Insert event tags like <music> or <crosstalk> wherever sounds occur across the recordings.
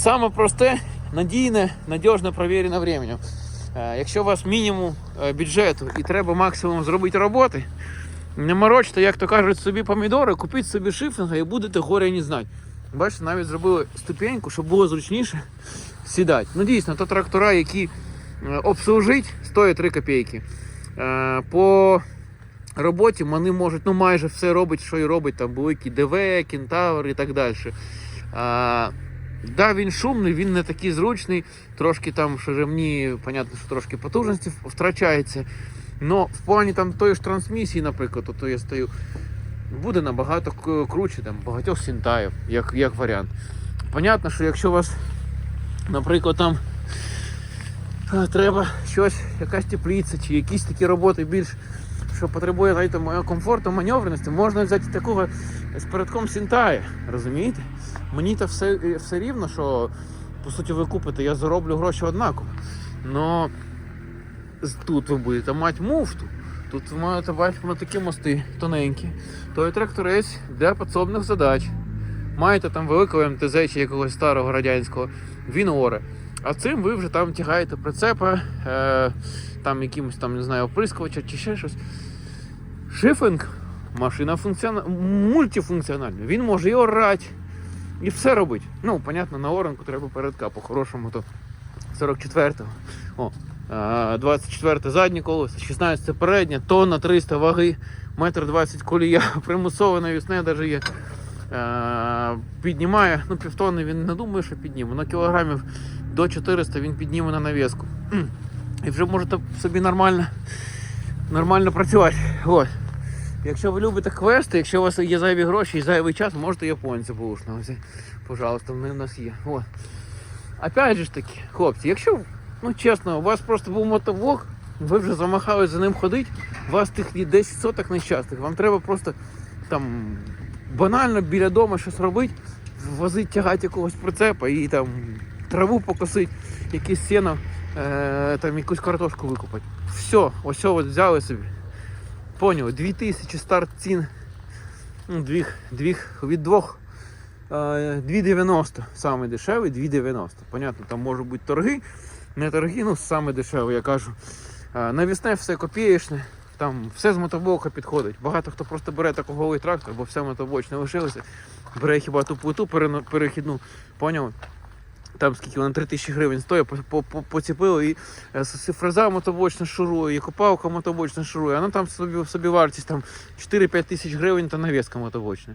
саме просте, надійне, надіжне, провірено временем. Е, Якщо у вас мінімум е, бюджету і треба максимум зробити роботи, не морочте, як то кажуть, собі помідори, купіть собі шифінга і будете горя не знати. Бачите, навіть зробили ступеньку, щоб було зручніше сідати. Ну дійсно, то трактора, які е, обслужить, стоять 3 копійки. По роботі вони можуть ну, майже все робити, що і робить там великі ДВ, Кентавр і так далі. Да, він шумний, він не такий зручний, трошки там шеремні, понятно, що трошки потужності втрачається. Но в плані там тої ж трансмісії, наприклад, то я стою, буде набагато круче там, багатьох сінтаїв, як, як варіант. Понятно, що якщо у вас, наприклад, там треба щось, якась теплиця чи якісь такі роботи більш, що потребує знаєте, комфорту, маневреності, можна взяти такого з передком сінтая, розумієте? Мені то все, все рівно, що по суті ви купите, я зароблю гроші однаково. Но тут ви будете мати муфту. Тут ви маєте бачити такі мости тоненькі. Той тракторець для підсобних задач. Маєте там великого МТЗ чи якогось старого радянського, він оре. А цим ви вже там тягаєте прицепа, е, там якимось там, не знаю, оприскувача чи ще щось. Шифинг, машина функціона... мультифункціональна. Він може і орати, і все робить. Ну, понятно, на оранку треба передка, по-хорошому, то 44-го. О, а, 24 заднє колесо, 16 переднє, тонна 300 ваги, метр 20 колія, <laughs> примусове навісне навіть є. Піднімає, ну півтонни він не думає, що підніме, на кілограмів до 400 він підніме на навіску. І вже можете собі нормально, нормально працювати. От. Якщо ви любите квести, якщо у вас є зайві гроші і зайвий час, можете японця взяти. Пожалуйста, вони в нас є. От. Опять же ж таки, хлопці, якщо, ну чесно, у вас просто був мотовок, ви вже замахались за ним ходити, у вас тих 10 соток нещасних, вам треба просто там банально біля дому щось робити, возити, тягати якогось прицепа і там траву покосити, якесь сіно, е, там якусь картошку викопати. Все, ось от взяли собі. Поняв, 2000 старт цін. Ну, дві, дві, від двох е, 2,90 саме дешевий, 2,90. Понятно, там можуть бути торги, не торги, ну саме дешевий, я кажу. Е, Навісне все копієчне, там все з мотоблока підходить. Багато хто просто бере такий голий трактор, бо все мотоблочне лишилося. Бере хіба ту плиту перехідну, поняв? Там скільки вона 3 тисячі гривень стоїть, по- по- по- поціпили і е, фреза мотоблочна шурує, і копалка мотоблочна шурує, а ну там собі, собі вартість там 4-5 тисяч гривень та навіска мотоблочна.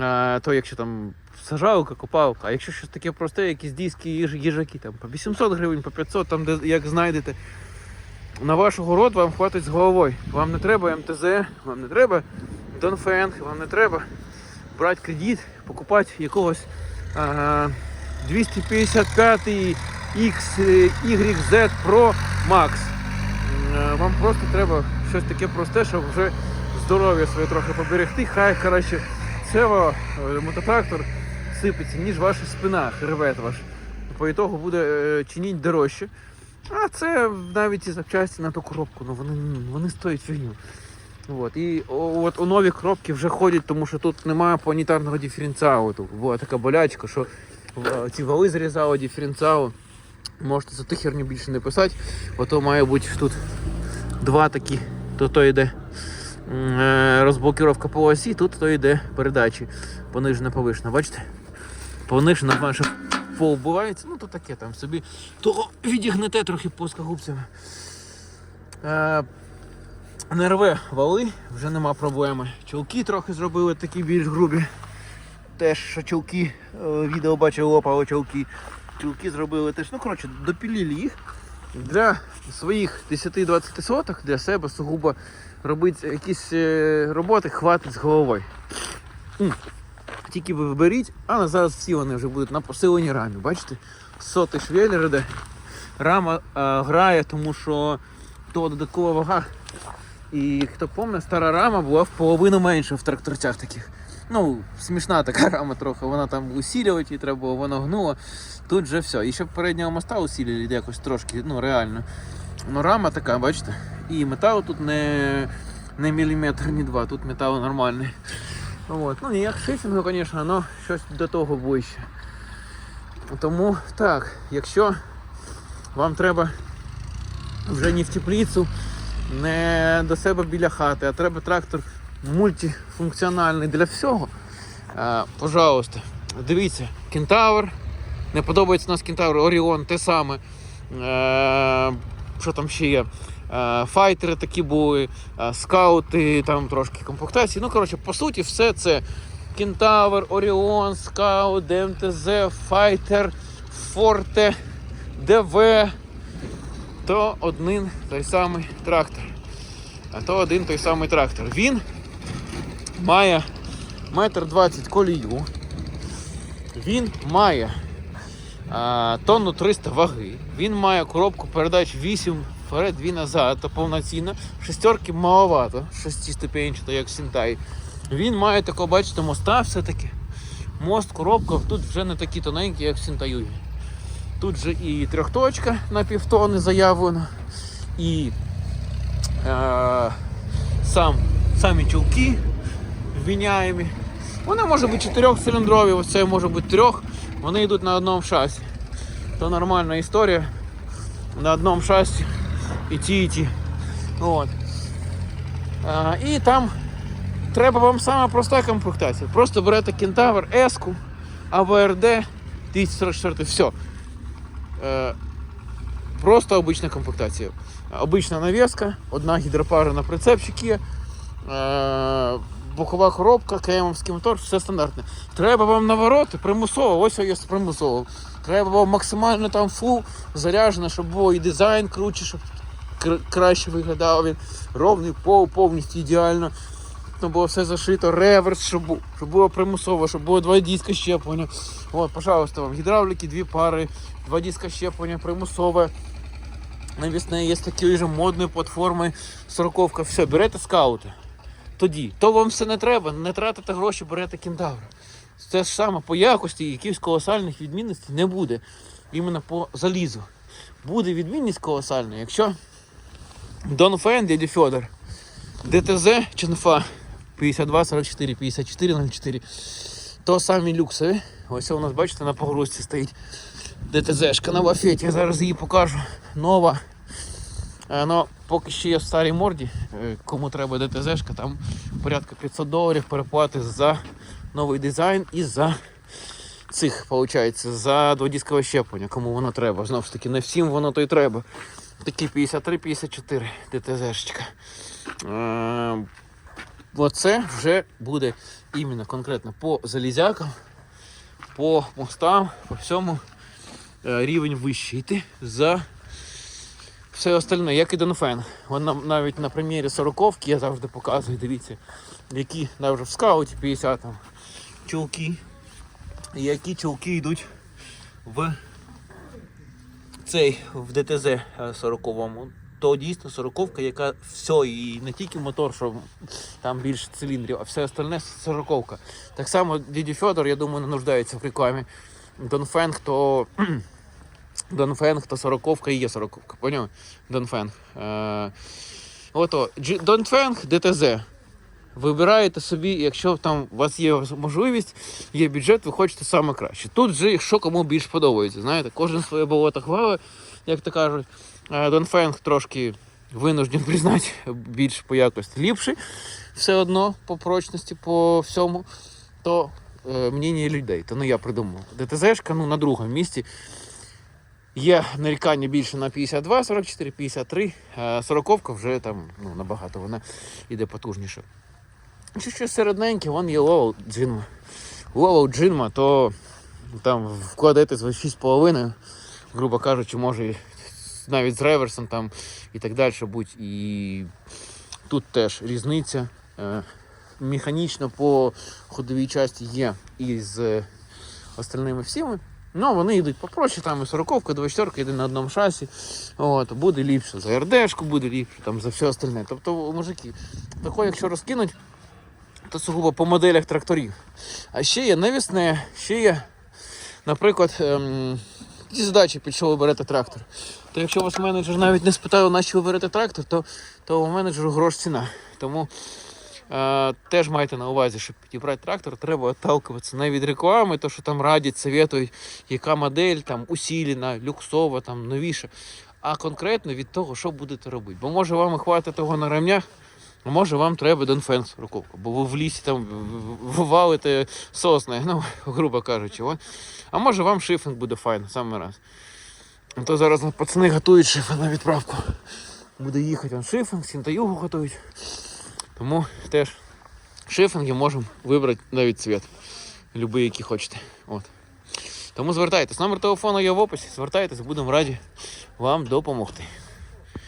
А, то якщо там сажалка, копалка, а якщо щось таке просте, якісь диски, їж, їжаки, там по 800 гривень, по 500, там де як знайдете. На ваш город вам хватить з головою. Вам не треба МТЗ, вам не треба Донфенг, вам не треба брати кредит, покупати якогось а, 255 X, е, YZ Pro Max. Вам просто треба щось таке просте, щоб вже здоров'я своє трохи поберегти. Хай краще цево е, мототрактор сипеться, ніж ваша спина, хребет ваш. По ітогу буде е, чиніть дорожче. А це навіть ці запчасті на ту коробку, ну вони, вони стоять фігню. От. І от у нові коробки вже ходять, тому що тут немає планетарного диференціалу. Була така болячка, що ці вали зрізали диференціалу. Можете за ту херню більше не писати, бо то має бути тут два такі, то то йде е, по осі, тут то йде передачі понижена повишена. Бачите? Понижена майже поубивається, ну то таке там собі. То відігнете трохи плоскогубцями. Е, не рве вали, вже нема проблеми. Чулки трохи зробили такі більш грубі. Теж що чулки, е, відео бачив, лопали чулки. Чулки зробили теж. Ну, коротше, допілили їх. Для своїх 10-20 соток, для себе сугубо робити якісь е, роботи, хватить з головою. Тільки ви виберіть, але зараз всі вони вже будуть на посиленій рамі. Бачите? Сотий швеллер іде. Рама е, грає, тому що то додаткова вага. І хто пам'ятає, стара рама була в половину менша в тракторцях таких. Ну, смішна така <laughs> рама трохи, вона там усилювати її треба було, вона гнула. Тут же все. І щоб переднього моста усилили якось трошки, ну реально. Ну рама така, бачите? І метал тут не, не міліметр, ні два, тут метал нормальний. От. Ну ніяк шифінгу, звісно, але щось до того ближче. Тому так, якщо вам треба вже не в теплицю, не до себе біля хати, а треба трактор мультифункціональний для всього. Е, пожалуйста, дивіться, кентавр. Не подобається у нас кентавр, Оріон, те саме. Е, що там ще є? Е, файтери такі були, скаути, там трошки комплектації. Ну, коротше, по суті, все це Кентавр, Оріон, Скаут, ДМТЗ, Файтер, Форте, ДВ. То один той самий трактор. А то один той самий трактор. Він має метр двадцять колію. Він має а, тонну 300 ваги. Він має коробку передач 8 вперед, 2 назад, то повноцінно. Шестерки маловато, шестиступенчато, як Сінтай. Він має такого, бачите, моста все-таки. Мост, коробка тут вже не такі тоненькі, як в Сінтаюї. Тут же і трьохточка на півтони заявлено, і е, сам, самі чулки вміняємі. Вони може бути чотирьохциліндрові, ось це може бути трьох. Вони йдуть на одному шасі. То нормальна історія. На одному шасі і ті, і ті. От. А, і там треба вам сама проста комплектація. Просто берете кентавр, S-ку, АВРД, 244, все. Е, просто обична комплектація. Обична навіска, одна гідропара на прицепчик є. Е, бокова коробка, КМовський мотор, все стандартне. Треба вам навороти, примусово, ось є примусово. Треба вам максимально там фул заряджено, щоб було і дизайн круче, щоб краще виглядав він. Ровний пол, повністю ідеально. Щоб було все зашито, реверс, щоб, бу- щоб було примусово, щоб було два диска щеплення. От, пожалуйста, вам гідравліки, дві пари, два диска щеплення, примусове. Навісне є такі вже модні платформи, сороковка, все, берете скаути. Тоді, то вам все не треба, не тратите гроші, берете кентавра. Це ж саме по якості якихось колосальних відмінностей не буде. Іменно по залізу. Буде відмінність колосальна, якщо Донфен, дядя Федор, ДТЗ Ченфа 52, 44, 54, 04, то самі люксові. Ось у нас, бачите, на погрузці стоїть ДТЗшка на лафеті. Я зараз її покажу. Нова. Е, Ну, поки ще є в старій морді, е, кому треба ДТЗшка, там порядка 500 доларів переплати за новий дизайн і за цих, виходить, за дводіскове щеплення, кому воно треба. Знову ж таки, не всім воно то й треба. Такі 53-54 ДТЗшечка. Е, Оце вже буде іменно конкретно по залізякам, по мостам, по всьому е, рівень вищий йти за все остальне, як і Донфен. Вона навіть на прем'єрі 40 я завжди показую, дивіться, які навіть в скауті 50 там чулки, які чулки йдуть в цей в ДТЗ 40-му. То дійсно 40 яка все, і не тільки мотор, що там більше циліндрів, а все остальне 40 Так само діді Федор, я думаю, не нуждається в рекламі. Донфенг, то <clears throat> Донфенг, то 40 і є 40 поняв? Донфенг. Е, ото, Донфенг ДТЗ. Вибираєте собі, якщо там у вас є можливість, є бюджет, ви хочете саме краще. Тут вже що кому більш подобається. Знаєте, кожен своє болото хвали, як то кажуть. Е, Донфенг трошки винужден <laughs> признати більш по якості ліпший. Все одно по прочності, по всьому. То е, мнення людей, то не я придумав. ДТЗшка ну, на другому місці. Є нарікання більше на 52, 44, 53, а 40 вже там ну, набагато вона іде потужніше. Чи щось середненьке, вон є лоу джинма. Лоу джинма, то там вкладаєте за 6,5, грубо кажучи, може і навіть з реверсом там і так далі будь. І тут теж різниця. Е, Механічно по ходовій часті є і з остальними всіми. Ну, вони йдуть попроще, там і 40 24 йде на одному шасі. От, буде ліпше за РДшку, буде ліпше там, за все остальне. Тобто, мужики, тако, якщо розкинуть, то сугубо по моделях тракторів. А ще є навісне, ще є, наприклад, ем, задачі, під що ви берете трактор. То якщо вас менеджер навіть не спитав, на що ви берете трактор, то, то у менеджеру грош ціна. Тому Е, теж майте на увазі, щоб підібрати трактор, треба отталкуватися не від реклами, то що там радять, советують, яка модель там усілена, люксова, там новіша, а конкретно від того, що будете робити. Бо може вам і хватить того на ремнях, а може вам треба Донфенс руковку, бо ви в лісі там валите сосни, <laughs> ну, грубо кажучи. А може вам шифінг буде файно, саме раз. А То зараз пацани готують шифи на відправку. Буде їхати он шифинг, сінтаюгу готують. Тому теж шифинги можемо вибрати навіть цвіт. Любий, який хочете. От. Тому звертайтесь. Номер телефону є в описі. Звертайтесь, будемо раді вам допомогти.